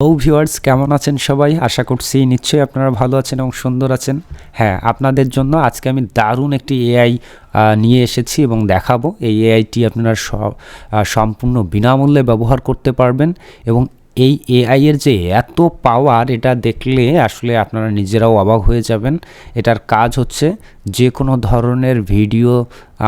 Hello viewers কেমন আছেন সবাই? আশা করছি নিশ্চয়ই আপনারা ভালো আছেন এবং সুন্দর আছেন। হ্যাঁ আপনাদের জন্য আজকে আমি দারুণ একটি এআই নিয়ে এসেছি এবং দেখাবো। এই এআইটি আপনারা সম্পূর্ণ বিনামূল্যে ব্যবহার করতে পারবেন এবং এই এআই এর যে এত পাওয়ার এটা দেখলে আসলে আপনারা নিজেরাও অবাক হয়ে যাবেন। এটার কাজ হচ্ছে যে কোনো ধরনের ভিডিও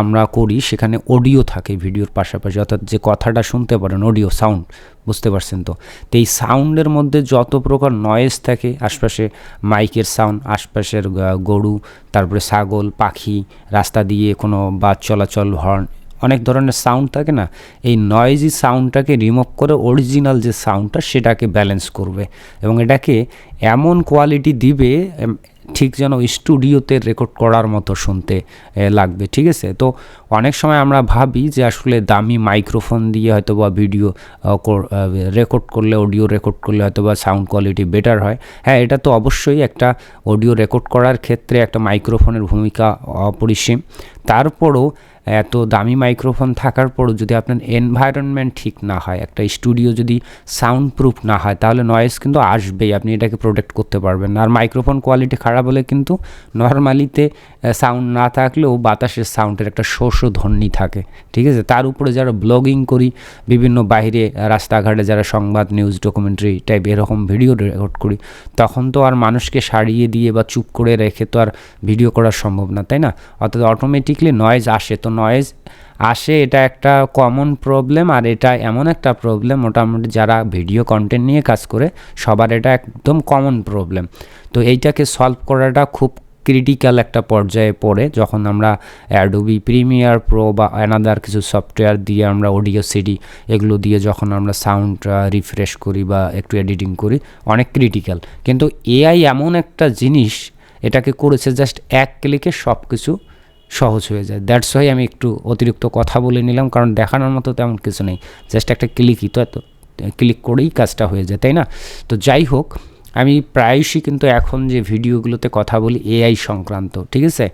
আমরা করি, সেখানে অডিও থাকে ভিডিওর পাশাপাশি। অর্থাৎ যে কথাটা শুনতে পারেন অডিও সাউন্ড বুঝতে পারছেন তো? তো এই সাউন্ডের মধ্যে যত প্রকার নয়েজ থাকে, আশপাশে মাইকের সাউন্ড আশপাশের গরু, তারপরে ছাগল, পাখি, রাস্তা দিয়ে কোনো বাস চলাচল হর্ন অনেক ধরনের সাউন্ড থাকে না? এই নয়েজি সাউন্ডটাকে রিমুভ করে অরিজিনাল যে সাউন্ডটা সেটাকে ব্যালেন্স করবে। এবং এটাকে এমন কোয়ালিটি দিবে ঠিক যেন স্টুডিওতে রেকর্ড করার মতো শুনতে লাগবে, ঠিক আছে? তো অনেক সময় আমরা ভাবি যে আসলে দামি মাইক্রোফোন দিয়ে হয়তো বা ভিডিও রেকর্ড করলে অডিও রেকর্ড করলে হয়তো বা সাউন্ড কোয়ালিটি বেটার হয়। হ্যাঁ এটা তো অবশ্যই একটা অডিও রেকর্ড করার ক্ষেত্রে একটা মাইক্রোফোনের ভূমিকা অপরিসীম। তারপরও এত দামি মাইক্রোফোন থাকার পরও যদি আপনার এনভায়রনমেন্ট ঠিক না হয়, একটা স্টুডিও যদি সাউন্ড প্রুফ না হয়, তাহলে নয়েজ কিন্তু আসবেই। আপনি এটাকে প্রোটেক্ট করতে পারবেন আর মাইক্রোফোন কোয়ালিটি খারাপ হলে কিন্তু নর্মালিতে সাউন্ড না থাকলেও বাতাসের সাউন্ডের একটা শোষ ধ্বনি থাকে। ঠিক আছে? তার উপরে যারা ব্লগিং করি, বিভিন্ন বাইরে রাস্তাঘাটে যারা সংবাদ নিউজ ডকুমেন্টারি টাইপ এরকম ভিডিও রেকর্ড করি, তখন তো আর মানুষকে সারিয়ে দিয়ে বা চুপ করে রেখে তো আর ভিডিও করা সম্ভব না, তাই না? অর্থাৎ অটোমেটিকলি নয়েজ আসে। তো নয়েজ আসে, এটা একটা কমন প্রবলেম আর এটা এমন একটা প্রবলেম মোটামুটি যারা ভিডিও কন্টেন্ট নিয়ে কাজ করে, সবার এটা একদম কমন প্রবলেম তো এইটাকে সলভ করাটা খুব ক্রিটিক্যাল একটা পর্যায়ে পড়ে, যখন আমরা অ্যাডোবি প্রিমিয়ার প্রো বা অ্যানাদার কিছু সফটওয়্যার দিয়ে আমরা অডিও সিডি এগুলো দিয়ে যখন আমরা সাউন্ড রিফ্রেশ করি বা একটু এডিটিং করি, অনেক ক্রিটিক্যাল কিন্তু এআই এমন একটা জিনিস, এটাকে করেছে জাস্ট এক ক্লিকে সব কিছু সহজ হয়ে যায়। দ্যাটস ওয়াই আমি একটু অতিরিক্ত কথা বলে নিলাম, কারণ দেখানোর মতো তেমন কিছু নেই। জাস্ট একটা ক্লিকই তো এত ক্লিক করেই কাজটা হয়ে যায়, তাই না? তো যাই হোক আমি প্রায়শই কিন্তু এখন যে ভিডিওগুলোতে কথা বলি এআই সংক্রান্ত, ঠিক আছে?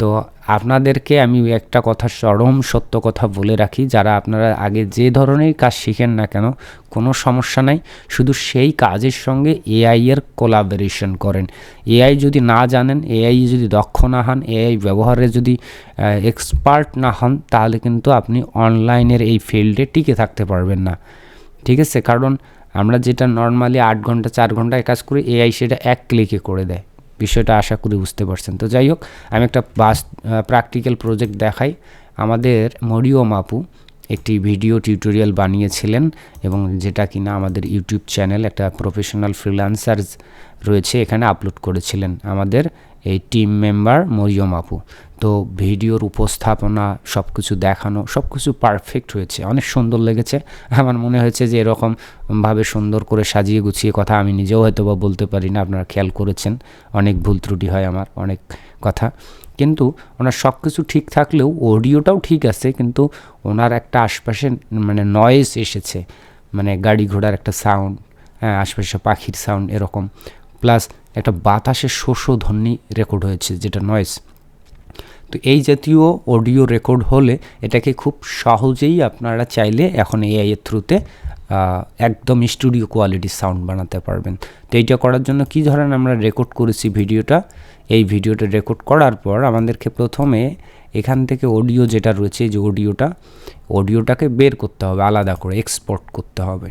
তো আপনাদেরকে আমি একটা কথা চরম সত্য কথা বলে রাখি, যারা আপনারা আগে যে ধরনের কাজ শিখেন না কেন, কোনো সমস্যা নাই। শুধু সেই কাজের সঙ্গে এআই এর কোলাবোরেশন করেন। এআই যদি না জানেন এআই যদি দক্ষ না হন এআই ব্যবহারে যদি এক্সপার্ট না হন, তাহলে কিন্তু আপনি অনলাইনের এই ফিল্ডে টিকে থাকতে পারবেন না। ঠিক আছে? কারণ আমরা যেটা নর্মালি আট ঘণ্টা, চার ঘন্টায় কাজ করি এআই সেটা এক ক্লিকে করে দেয়। বিষয়টা আশা করি বুঝতে পারছেন। তো যাই হোক, আমি একটা বাস প্র্যাকটিক্যাল প্রজেক্ট দেখাই। আমাদের মরিও মাপু একটি ভিডিও টিউটোরিয়াল বানিয়েছিলেন এবং যেটা কিনা আমাদের ইউটিউব চ্যানেল একটা প্রফেশনাল ফ্রিল্যান্সার্স রয়েছে, এখানে আপলোড করেছিলেন আমাদের এই টিম মেম্বার মরিয়ম আপু। তো ভিডিওর উপস্থাপনা সব কিছু দেখানো সব কিছু পারফেক্ট হয়েছে, অনেক সুন্দর লেগেছে। আমার মনে হয়েছে যে এরকমভাবে সুন্দর করে সাজিয়ে গুছিয়ে কথা আমি নিজেও হয়তো বা বলতে পারি না, আপনারা খেয়াল করেছেন, অনেক ভুল ত্রুটি হয় আমার, অনেক কথা। কিন্তু ওনার সব কিছু ঠিক থাকলেও অডিওটাও ঠিক আছে, কিন্তু ওনার একটা আশপাশে মানে নয়েজ এসেছে মানে গাড়ি ঘোড়ার একটা সাউন্ড হ্যাঁ আশপাশে পাখির সাউন্ড এরকম। প্লাস একটা বাতাসের শোষ ধ্বনি রেকর্ড হয়েছে, যেটা নয়েজ তো এই জাতীয় অডিও রেকর্ড হলে এটাকে খুব সহজেই আপনারা চাইলে এখন এআই এর থ্রুতে একদম স্টুডিও কোয়ালিটির সাউন্ড বানাতে পারবেন। তো এইটা করার জন্য কী ধরেন আমরা রেকর্ড করেছি ভিডিওটা এই ভিডিওটা রেকর্ড করার পর আমাদেরকে প্রথমে এখান থেকে অডিও যেটা রয়েছে যে অডিওটা অডিওটাকে বের করতে হবে, আলাদা করে এক্সপোর্ট করতে হবে।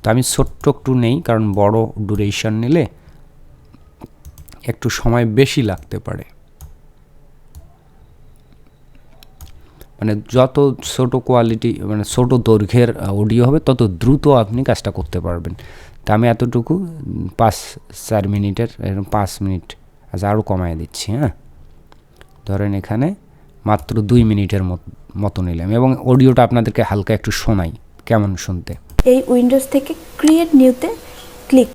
তো আমি ছোট্ট একটু নেই, কারণ বড় ডুরেশন নিলে একটু সময় বেশি লাগতে পারে। মানে যত ছোট কোয়ালিটি মানে ছোট দৈর্ঘ্যের অডিও হবে, তত দ্রুত আপনি কাজটা করতে পারবেন। তা আমি এতটুকু, পাঁচ, চার মিনিটের পাঁচ মিনিট আচ্ছা আরও কমায় দিচ্ছি হ্যাঁ? ধরেন এখানে মাত্র দুই মিনিটের মত- মতো নিলাম এবং অডিওটা আপনাদেরকে হালকা একটু শোনাই কেমন শুনতে? এই উইন্ডোজ থেকে ক্রিয়েট নিউতে ক্লিক।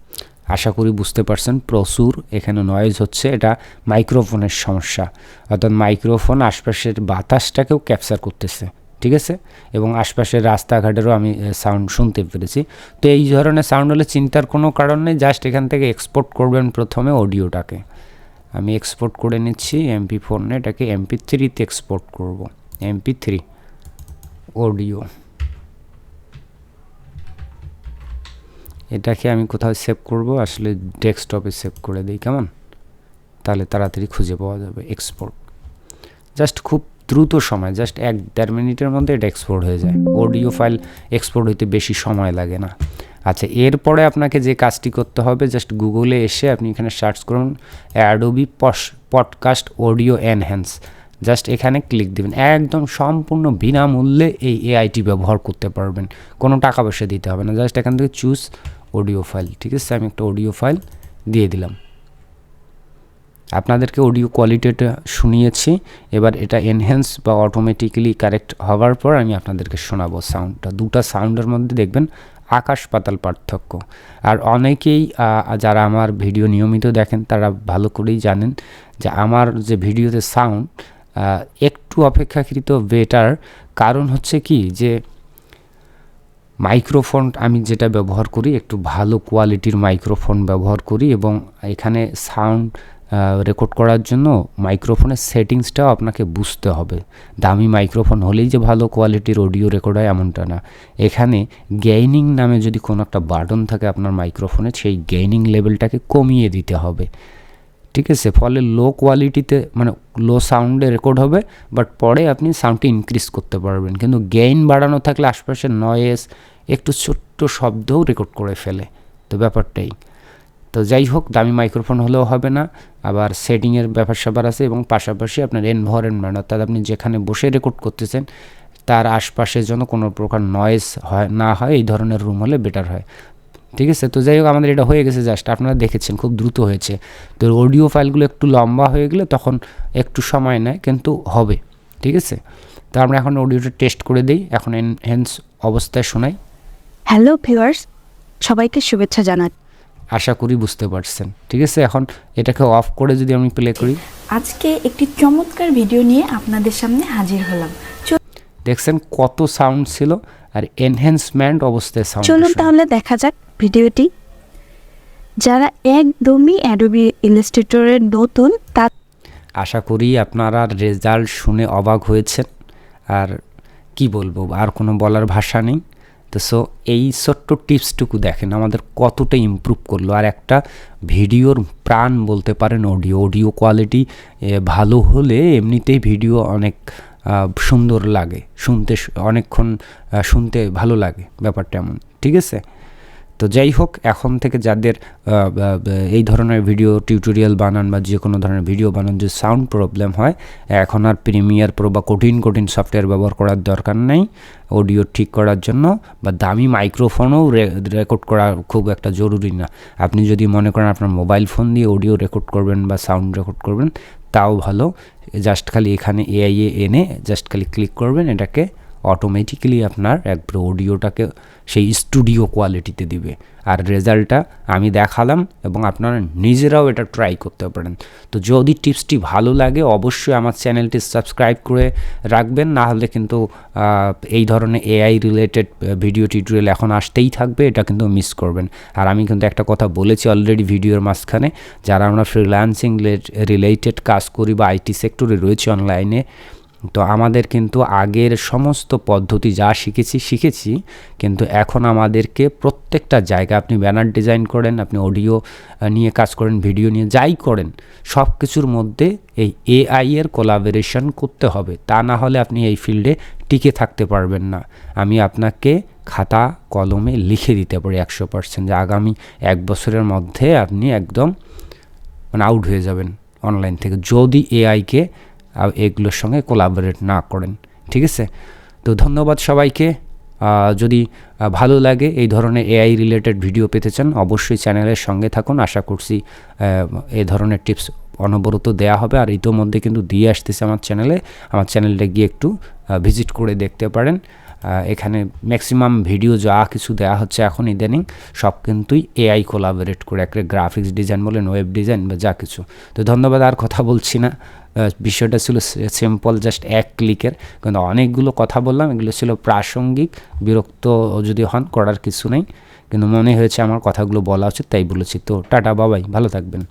আশা করি বুঝতে পারছেন প্রচুর এখানে নয়েজ হচ্ছে এটা মাইক্রোফোনের সমস্যা। অর্থাৎ মাইক্রোফোন আশপাশের বাতাসটাকেও ক্যাপচার করতেছে ঠিক আছে? এবং আশপাশের রাস্তাঘাটেরও আমি সাউন্ড শুনতে পেরেছি। তো এই ধরনের সাউন্ড হলে চিন্তার কোনো কারণ নেই জাস্ট এখান থেকে এক্সপোর্ট করবেন প্রথমে অডিওটাকে। আমি এক্সপোর্ট করে নিচ্ছি এমপি ফোনে এটাকে এমপি থ্রিতে এক্সপোর্ট করব। এমপি থ্রি অডিও এটাকে আমি কোথাও সেভ করব, আসলে ডেস্কটপে সেভ করে দিই, কেমন? তাহলে তাড়াতাড়ি খুঁজে পাওয়া যাবে এক্সপোর্ট জাস্ট খুব দ্রুত সময় জাস্ট এক দেড় মিনিটের মধ্যে এটা এক্সপোর্ট হয়ে যায়। অডিও ফাইল এক্সপোর্ট হইতে বেশি সময় লাগে না। আচ্ছা এরপরে আপনাকে যে কাজটি করতে হবে জাস্ট গুগলে এসে আপনি এখানে সার্চ করুন অ্যাডোবি পস পডকাস্ট অডিও এনহ্যান্স জাস্ট এখানে ক্লিক দিবেন। একদম সম্পূর্ণ বিনামূল্যে এই এআইটি ব্যবহার করতে পারবেন। কোনো টাকা পয়সা দিতে হবে না। জাস্ট এখান থেকে চুজ অডিও ফাইল ঠিক আছে? আমি একটা অডিও ফাইল দিয়ে দিলাম। আপনাদেরকে অডিও কোয়ালিটিটা শুনিয়েছি। এবার এটা এনহ্যান্স বা অটোমেটিক্যালি কারেক্ট হওয়ার পর আমি আপনাদেরকে শোনাবো সাউন্ডটা দুটো সাউন্ডের মধ্যে দেখবেন আকাশ পাতাল পার্থক্য। আর অনেকেই যারা আমার ভিডিও নিয়মিত দেখেন, তারা ভালো করেই জানেন যে আমার যে ভিডিওতে সাউন্ড একটু অপেক্ষাকৃত বেটার কারণ হচ্ছে কি যে, মাইক্রোফোন আমি যেটা ব্যবহার করি, একটু ভালো কোয়ালিটির মাইক্রোফোন ব্যবহার করি এবং এখানে সাউন্ড রেকর্ড করার জন্য মাইক্রোফোনের সেটিংসটাও আপনাকে বুঝতে হবে। দামি মাইক্রোফোন হলেই যে ভালো কোয়ালিটির অডিও রেকর্ড হয় এমনটা না। এখানে গেইনিং নামে যদি কোনো একটা বাটন থাকে আপনার মাইক্রোফোনে সেই গেইনিং লেভেলটাকে কমিয়ে দিতে হবে। ঠিক আছে? ফলে লো কোয়ালিটিতে মানে লো সাউন্ডে রেকর্ড হবে বাট পরে আপনি সাউন্ডটি ইনক্রিজ করতে পারবেন। কিন্তু গেইন বাড়ানো থাকলে আশপাশের নয়েস একটু ছোট্ট শব্দও রেকর্ড করে ফেলে। তো ব্যাপারটাই। তো যাই হোক, দামি মাইক্রোফোন হলেও হবে না। আবার সেটিংয়ের ব্যাপার স্যাপার আছে এবং পাশাপাশি আপনার এনভায়রনমেন্ট অর্থাৎ আপনি যেখানে বসে রেকর্ড করতেছেন, তার আশপাশে যেন কোনো প্রকার নয়েজ হয়, না হয়, এই ধরনের রুম হলে বেটার হয়। ঠিক আছে? তো যাই হোক, আমাদের এটা হয়ে গেছে জাস্ট আপনারা দেখেছেন, খুব দ্রুত হয়েছে। তো অডিও ফাইলগুলো একটু লম্বা হয়ে গেলে তখন একটু সময় নেয়, কিন্তু হবে। ঠিক আছে? তো আমরা এখন অডিওটা টেস্ট করে দিই। এখন এনহ্যান্স অবস্থায় শোনাই। হ্যালো ভিউয়ার্স সবাইকে শুভেচ্ছা জানাই আশা করি বুঝতে পারছেন। ঠিক আছে? এখন এটাকে অফ করে যদি আমি প্লে করি। আজকে একটি চমৎকার ভিডিও নিয়ে আপনাদের সামনে হাজির হলাম। দেখছেন কত সাউন্ড ছিল আর এনহ্যান্সমেন্ট অবস্থায় সাউন্ড চলুন তাহলে দেখা যাক ভিডিওটি যারা একদমই অ্যাডোবি ইলাস্ট্রেটরের নতুন তা আশা করি আপনারা রেজাল্ট শুনে অবাক হয়েছেন। আর কি বলব আর কোনো বলার ভাষা নেই। তো সো এই ছোট্ট টিপসটুকু দেখেন, আমাদের কতটা ইম্প্রুভ করল। আর একটা ভিডিওর প্রাণ বলতে পারেন অডিও অডিও কোয়ালিটি ভালো হলে এমনিতেই ভিডিও অনেক সুন্দর লাগে। শুনতে অনেকক্ষণ শুনতে ভালো লাগে, ব্যাপারটা এমন। ঠিক আছে? তো যাই হোক, এখন থেকে যাদের এই ধরনের ভিডিও টিউটোরিয়াল বানান বা যে কোনো ধরনের ভিডিও বানান যে সাউন্ড প্রবলেম হয়, এখন আর প্রিমিয়ার প্রো বা কঠিন কঠিন সফটওয়্যার ব্যবহার করার দরকার নেই। অডিও ঠিক করার জন্য বা দামি মাইক্রোফোনও রেকর্ড করা খুব একটা জরুরি না। আপনি যদি মনে করেন আপনার মোবাইল ফোন দিয়ে অডিও রেকর্ড করবেন বা সাউন্ড রেকর্ড করবেন, তাও ভালো। জাস্ট খালি এখানে এআই এ এনে জাস্ট খালি ক্লিক করবেন, এটাকে অটোমেটিক্যালি আপনার একবার অডিওটাকে সেই স্টুডিও কোয়ালিটিতে দিবে। আর রেজাল্টটা আমি দেখালাম এবং আপনারা নিজেরাও এটা ট্রাই করতে পারেন। তো যদি টিপসটি ভালো লাগে, অবশ্যই আমার চ্যানেলটি সাবস্ক্রাইব করে রাখবেন। না হলে কিন্তু এই ধরনের এআই রিলেটেড ভিডিও টিউটোরিয়াল এখন আসতেই থাকবে, এটা কিন্তু মিস করবেন। আর আমি কিন্তু একটা কথা বলেছি অলরেডি ভিডিওর মাঝখানে, যারা আমরা ফ্রিল্যান্সিং রিলেটেড কাজ করি বা আইটি সেক্টরে রয়েছে অনলাইনে তো আমাদের কিন্তু আগের সমস্ত পদ্ধতি যা শিখেছি শিখেছি, কিন্তু এখন আমাদেরকে প্রত্যেকটা জায়গা আপনি ব্যানার ডিজাইন করেন, আপনি অডিও নিয়ে কাজ করেন, ভিডিও নিয়ে যাই করেন সব কিছুর মধ্যে এই এআই এর কোলাবোরেশন করতে হবে। তা না হলে আপনি এই ফিল্ডে টিকে থাকতে পারবেন না। আমি আপনাকে খাতা, কলমে লিখে দিতে পারি একশো পার্সেন্ট যে আগামী এক বছরের মধ্যে আপনি একদম মানে আউট হয়ে যাবেন অনলাইন থেকে। যদি এআইকে এগুলোর সঙ্গে কোলাবোরেট না করেন, ঠিক আছে? তো ধন্যবাদ সবাইকে। যদি ভালো লাগে এই ধরনের এআই রিলেটেড ভিডিও পেতে চান, অবশ্যই চ্যানেলের সঙ্গে থাকুন। আশা করছি এ ধরনের টিপস অনবরত দেয়া হবে। আর ইতোমধ্যে কিন্তু দিয়ে আসতেছে আমার চ্যানেলে। আমার চ্যানেলটা গিয়ে একটু ভিজিট করে দেখতে পারেন। এখানে ম্যাক্সিমাম ভিডিও যা কিছু দেওয়া হচ্ছে এখন ইদানিং সব কিন্তুই এআই কোলাবোরেট করে, একটা গ্রাফিক্স ডিজাইন বলেন ওয়েব ডিজাইন বা যা কিছু। তো ধন্যবাদ, আর কথা বলছি না। বিষয়টা ছিল সিম্পল জাস্ট এক ক্লিকের কিন্তু অনেকগুলো কথা বললাম, এগুলো ছিল প্রাসঙ্গিক, বিরক্ত যদি হন, করার কিছু নেই। কিন্তু মনে হয়েছে আমার কথাগুলো বলা উচিত, তাই বলেছি। তো টাটা বাবাই ভালো থাকবেন।